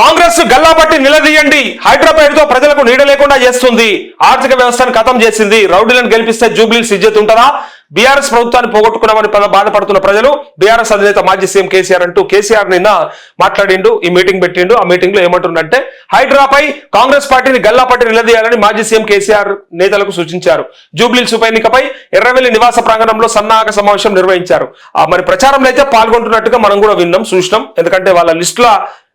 కాంగ్రెస్ గల్లాబట్టి నిలదీయండి. హైదరాబాద్తో ప్రజలకు నీడ లేకుండా చేస్తుంది. ఆర్థిక వ్యవస్థను ఖతం చేసింది. రౌడీలను గెలిపిస్తే జూబ్లీస్ సిజ్జత్ ఉంటుందా? బీఆర్ఎస్ ప్రభుత్వాన్ని పోగొట్టుకున్నామని బాధపడుతున్న ప్రజలు బీఆర్ఎస్ అధినేత మాజీ సీఎం కేసీఆర్ అంటూ కేసీఆర్ నిన్న మాట్లాడిండు ఈ మీటింగ్ పెట్టిండు. ఆ మీటింగ్లో ఏమంటుండంటే హైడ్రాపై కాంగ్రెస్ పార్టీని గల్లాపట్టి నిలదీయాలని మాజీ సీఎం కేసీఆర్ నేతలకు సూచించారు. జూబ్లీల్స్ ఉప ఎన్నికపై ఎర్రవెల్లి నివాస ప్రాంగణంలో సన్నాహక సమావేశం నిర్వహించారు. ఆ మరి ప్రచారంలో అయితే పాల్గొంటున్నట్టుగా మనం కూడా విన్నాం చూసినాం. ఎందుకంటే వాళ్ళ లిస్ట్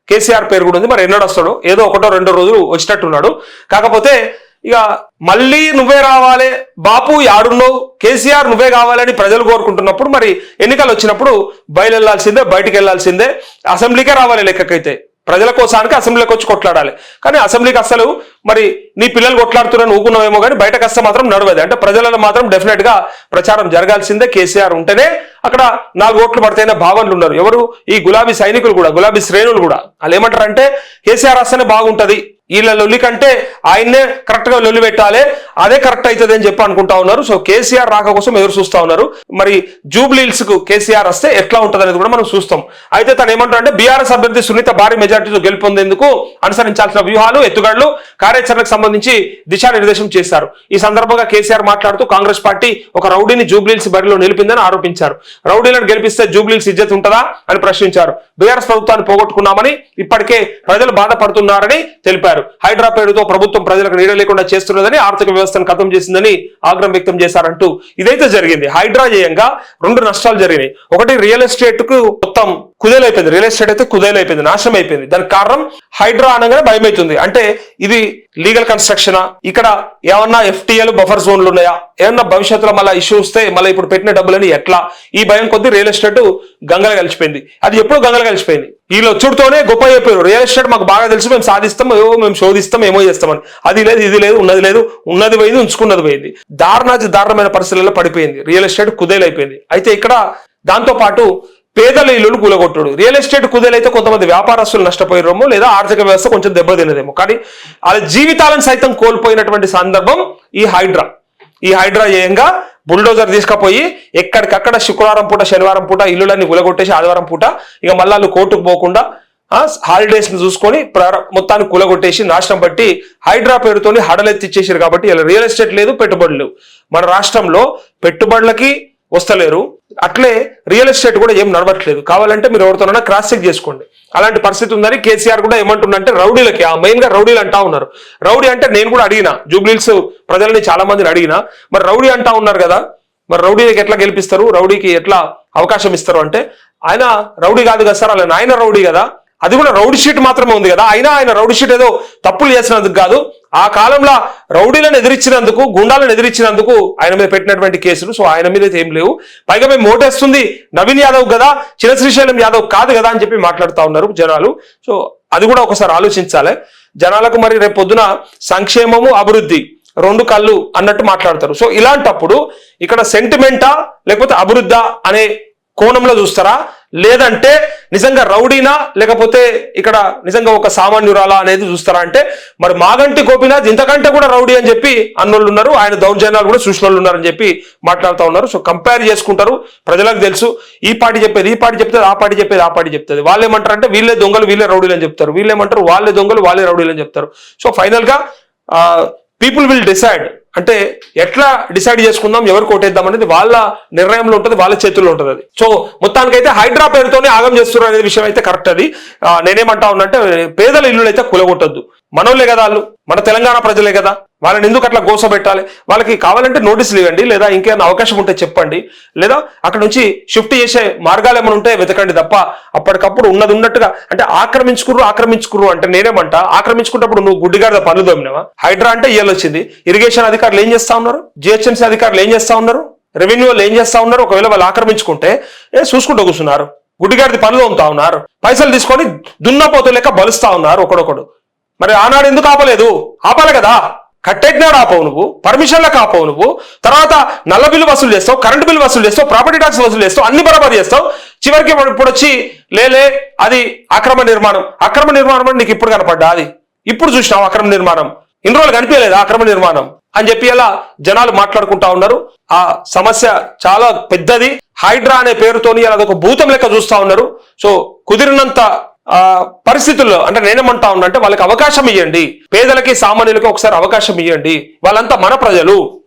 కేసీఆర్ పేరు కూడా ఉంది. మరి ఎన్నడు వస్తాడు. ఏదో ఒకటో రెండో రోజులు వచ్చినట్టున్నాడు. కాకపోతే ఇక మళ్ళీ నువ్వే రావాలి. బాపు యాడున్నావు. కేసీఆర్ నువ్వే కావాలని ప్రజలు కోరుకుంటున్నప్పుడు మరి ఎన్నికలు వచ్చినప్పుడు బయలు వెళ్ళాల్సిందే బయటికి వెళ్ళాల్సిందే అసెంబ్లీకే రావాలి లెక్కకైతే. ప్రజల కోసానికి అసెంబ్లీకి వచ్చి కొట్లాడాలి. కానీ అసెంబ్లీకి అసలు మరి నీ పిల్లలు కొట్లాడుతున్నాను ఊకున్నావేమో కానీ బయటకు వస్తే మాత్రం నడవదు. అంటే ప్రజలను మాత్రం డెఫినెట్గా ప్రచారం జరగాల్సిందే కేసీఆర్ ఉంటేనే అక్కడ నాలుగు ఓట్లు పడితేనే భావనలు ఉన్నారు. ఎవరు? ఈ గులాబీ సైనికులు కూడా గులాబీ శ్రేణులు కూడా. వాళ్ళు ఏమంటారు అంటే కేసీఆర్ వస్తేనే బాగుంటది. వీళ్ళ లొల్లి కంటే ఆయన్నే కరెక్ట్గా లొల్లి పెట్టాలి అదే కరెక్ట్ అవుతుంది అని చెప్పి అనుకుంటా ఉన్నారు. సో కేసీఆర్ రాక కోసం ఎదురు చూస్తా ఉన్నారు. మరి జూబ్లీల్స్కు కేసీఆర్ వస్తే ఎట్లా ఉంటుంది అనేది కూడా మనం చూస్తాం. అయితే తను ఏమంటారు అంటే బీఆర్ఎస్ అభ్యర్థి సునీత భారీ మెజార్టీతో గెలుపొందేందుకు అనుసరించాల్సిన వ్యూహాలు ఎత్తుగడలు కార్యాచరణకు సంబంధించి దిశానిర్దేశం చేశారు. ఈ సందర్భంగా కేసీఆర్ మాట్లాడుతూ కాంగ్రెస్ పార్టీ ఒక రౌడీని జూబ్లీల్స్ బరిలో నిలిపిందని ఆరోపించారు. రౌడీలను గెలిపిస్తే జూబ్లీల్స్ ఇజ్జత్ ఉంటుందా అని ప్రశ్నించారు. బీఆర్ఎస్ ప్రభుత్వాన్ని పోగొట్టుకున్నామని ఇప్పటికే ప్రజలు బాధపడుతున్నారని తెలిపారు. హైడ్రా పేరుతో ప్రభుత్వం ప్రజలకు నీడ లేకుండా చేస్తున్నదని ఆర్థిక వ్యవస్థను కథం చేసిందని ఆగ్రహం వ్యక్తం చేశారంటూ ఇదైతే జరిగింది. హైడ్రా చేయంగా రెండు నష్టాలు జరిగినాయి. ఒకటి రియల్ ఎస్టేట్కు మొత్తం కుదేలైపోయింది. రియల్ ఎస్టేట్ అయితే కుదేలైపోయింది నాశనం అయిపోయింది దానికి కారణం హైడ్రా అనగానే భయమవుతుంది అంటే ఇది లీగల్ కన్స్ట్రక్షన్? ఇక్కడ ఏమన్నా ఎఫ్టీఎల్ బఫర్ జోన్లు ఉన్నాయా? ఏమన్నా భవిష్యత్తులో మళ్ళీ ఇష్యూ వస్తే మళ్ళీ ఇప్పుడు పెట్టిన డబ్బులని ఎట్లా? ఈ భయం కొద్ది రియల్ ఎస్టేట్ గంగలు కలిసిపోయింది. అది ఎప్పుడు గంగలు కలిసిపోయింది? వీళ్ళు వచ్చుడుతోనే గొప్ప చెప్పారు. రియల్ ఎస్టేట్ మాకు బాగా తెలుసు మేము సాధిస్తాం ఏవో మేము శోధిస్తాం ఏమో చేస్తామని అది లేదు ఇది లేదు ఉన్నది లేదు ఉన్నది పోయింది ఉంచుకున్నది పోయింది. దారుణాతి దారుణమైన పరిస్థితులలో పడిపోయింది. రియల్ ఎస్టేట్ కుదేలైపోయింది. అయితే ఇక్కడ దాంతో పాటు పేదల ఇల్లులు కూలగొట్టుడు. రియల్ ఎస్టేట్ కుదేలైతే కొంతమంది వ్యాపారస్తులు నష్టపోయారేమో లేదా ఆర్థిక వ్యవస్థ కొంచెం దెబ్బతినదేమో. కానీ వాళ్ళ జీవితాలను సైతం కోల్పోయినటువంటి సందర్భం ఈ హైడ్రా. ఈ హైడ్రా ఏయంగా బుల్డోజర్ తీసుకుపోయి ఎక్కడికక్కడ శుక్రవారం పూట శనివారం పూట ఇల్లులన్నీ కూలగొట్టేసి ఆదివారం పూట ఇక మళ్ళీ వాళ్ళు కోర్టుకు పోకుండా హాలిడేస్ని చూసుకొని మొత్తాన్ని కూలగొట్టేసి నాశనం బట్టి హైడ్రా పేరుతోని హడలెత్తిచ్చేసారు కాబట్టి ఇలా రియల్ ఎస్టేట్ లేదు పెట్టుబడులు మన రాష్ట్రంలో పెట్టుబడులకి వస్తలేరు. అట్లే రియల్ ఎస్టేట్ కూడా ఏం నడవట్లేదు. కావాలంటే మీరు ఎవరితోనైనా క్రాస్ చెక్ చేసుకోండి. అలాంటి పరిస్థితి ఉందని కేసీఆర్ కూడా ఏమంటుండంటే రౌడీలకి ఆ మెయిన్గా రౌడీలు అంటా ఉన్నారు. రౌడీ అంటే నేను కూడా అడిగిన జూబ్లీల్స్ ప్రజల్ని చాలా మందిని అడిగిన మరి రౌడీ అంటా ఉన్నారు కదా మరి రౌడీలకి ఎట్లా గెలిపిస్తారు రౌడీకి ఎట్లా అవకాశం ఇస్తారు అంటే ఆయన రౌడీ కాదు కదా సార్ అలా ఆయన రౌడీ కదా. అది కూడా రౌడీ షీట్ మాత్రమే ఉంది కదా. అయినా ఆయన రౌడీ షీట్ ఏదో తప్పులు చేసినందుకు కాదు ఆ కాలంలో రౌడీలను ఎదిరించినందుకు గుండాలను ఎదిరించినందుకు ఆయన మీద పెట్టినటువంటి కేసులు. సో ఆయన మీద అయితే ఏం లేవు. పైగా మేము ఓటేస్తుంది నవీన్ యాదవ్ కదా చిరశ్రీశైలం శ్రీశైలం యాదవ్ కాదు కదా అని చెప్పి మాట్లాడుతూ ఉన్నారు జనాలు. సో అది కూడా ఒకసారి ఆలోచించాలి. జనాలకు మరి రేపు పొద్దున సంక్షేమము అభివృద్ధి రెండు కళ్ళు అన్నట్టు మాట్లాడతారు. సో ఇలాంటప్పుడు ఇక్కడ సెంటిమెంటా లేకపోతే అభివృద్ధా అనే కోణంలో చూస్తారా? లేదంటే నిజంగా రౌడీనా? లేకపోతే ఇక్కడ నిజంగా ఒక సామాన్యురాలా అనేది చూస్తారా అంటే మరి మాగంటి గోపినాథ్ ఇంతకంటే కూడా రౌడీ అని చెప్పి అన్నోళ్ళు ఉన్నారు. ఆయన దౌర్జన్యాలు కూడా చూసిన వాళ్ళు ఉన్నారని చెప్పి మాట్లాడుతూ ఉన్నారు. సో కంపేర్ చేసుకుంటారు. ప్రజలకు తెలుసు. ఈ పార్టీ చెప్పేది ఈ పార్టీ చెప్తుంది ఆ పార్టీ చెప్పేది ఆ పార్టీ చెప్తుంది. వాళ్ళు ఏమంటారు అంటే వీళ్ళే దొంగలు వీళ్ళే రౌడీలు అని చెప్తారు. వీళ్ళు ఏమంటారు వాళ్ళే దొంగలు వాళ్ళే రౌడీలు అని చెప్తారు. సో ఫైనల్గా పీపుల్ విల్ డిసైడ్. అంటే ఎట్లా డిసైడ్ చేసుకుందాం ఎవరు కొట్టేద్దాం అనేది వాళ్ళ నిర్ణయంలో ఉంటుంది వాళ్ళ చేతుల్లో ఉంటుంది అది. సో మొత్తానికైతే హైడ్రా పేరుతోనే ఆగం చేస్తున్నారు అనే విషయం అయితే కరెక్ట్ అది. ఆ, నేనేమంటా ఉన్నంటే పేదల ఇల్లులు అయితే కులగొట్టద్దు. మనోళ్ళే కదా వాళ్ళు. మన తెలంగాణ ప్రజలే కదా. వాళ్ళని ఎందుకు అట్లా గోసబెట్టాలి? వాళ్ళకి కావాలంటే నోటీసులు ఇవ్వండి లేదా ఇంకేమైనా అవకాశం ఉంటే చెప్పండి. లేదా అక్కడ నుంచి షిఫ్ట్ చేసే మార్గాలు ఏమైనా ఉంటే వెతకండి తప్ప అప్పటికప్పుడు ఉన్నది ఉన్నట్టుగా అంటే ఆక్రమించుకుర్రు ఆక్రమించుకుర్రు అంటే నేనేమంట ఆక్రమించుకున్నప్పుడు నువ్వు గుడ్డిగాడ పనులు దొమ్మినావా హైడ్రా అంటే ఇయ్యాలొచ్చింది ఇరిగేషన్ అధికారులు ఏం చేస్తా ఉన్నారు? జిహెచ్ఎంసీ అధికారులు ఏం చేస్తా ఉన్నారు? రెవెన్యూ వాళ్ళు ఏం చేస్తా ఉన్నారు? ఒకవేళ వాళ్ళు ఆక్రమించుకుంటే చూసుకుంటూ కూర్చున్నారు. గుడ్డిగాడిది పనులు తోముతా ఉన్నారు. పైసలు తీసుకొని దున్నపోతు లెక్క బలుస్తా ఉన్నారు ఒకడొకడు. మరి ఆనాడు ఎందుకు ఆపలేదు? ఆపాలి కదా. కట్టెట్నాడు ఆపవు నువ్వు పర్మిషన్లకు ఆపవు నువ్వు. తర్వాత నల్ల బిల్లు వసూలు చేస్తావు కరెంట్ బిల్లు వసూలు చేస్తావు ప్రాపర్టీ ట్యాక్స్ వసూలు చేస్తావు అన్ని బరాబర్ చేస్తావు. చివరికి ఇప్పుడు ఇప్పుడు వచ్చి లేలే అది అక్రమ నిర్మాణం. అక్రమ నిర్మాణం అని నీకు ఇప్పుడు కనపడ్డా అది? ఇప్పుడు చూసినావు అక్రమ నిర్మాణం? ఇన్ని రోజులు కనిపించలేదు అక్రమ నిర్మాణం? అని చెప్పి అలా జనాలు మాట్లాడుకుంటా ఉన్నారు. ఆ సమస్య చాలా పెద్దది. హైడ్రా అనే పేరుతోని అలా ఒక భూతం లెక్క చూస్తా ఉన్నారు. సో కుదిరినంత పరిస్థితుల్లో అంటే నేనేమంటా ఉన్నా అంటే వాళ్ళకి అవకాశం ఇవ్వండి పేదలకి సామాన్యులకి ఒకసారి అవకాశం ఇవ్వండి వాళ్ళంతా మన ప్రజలు.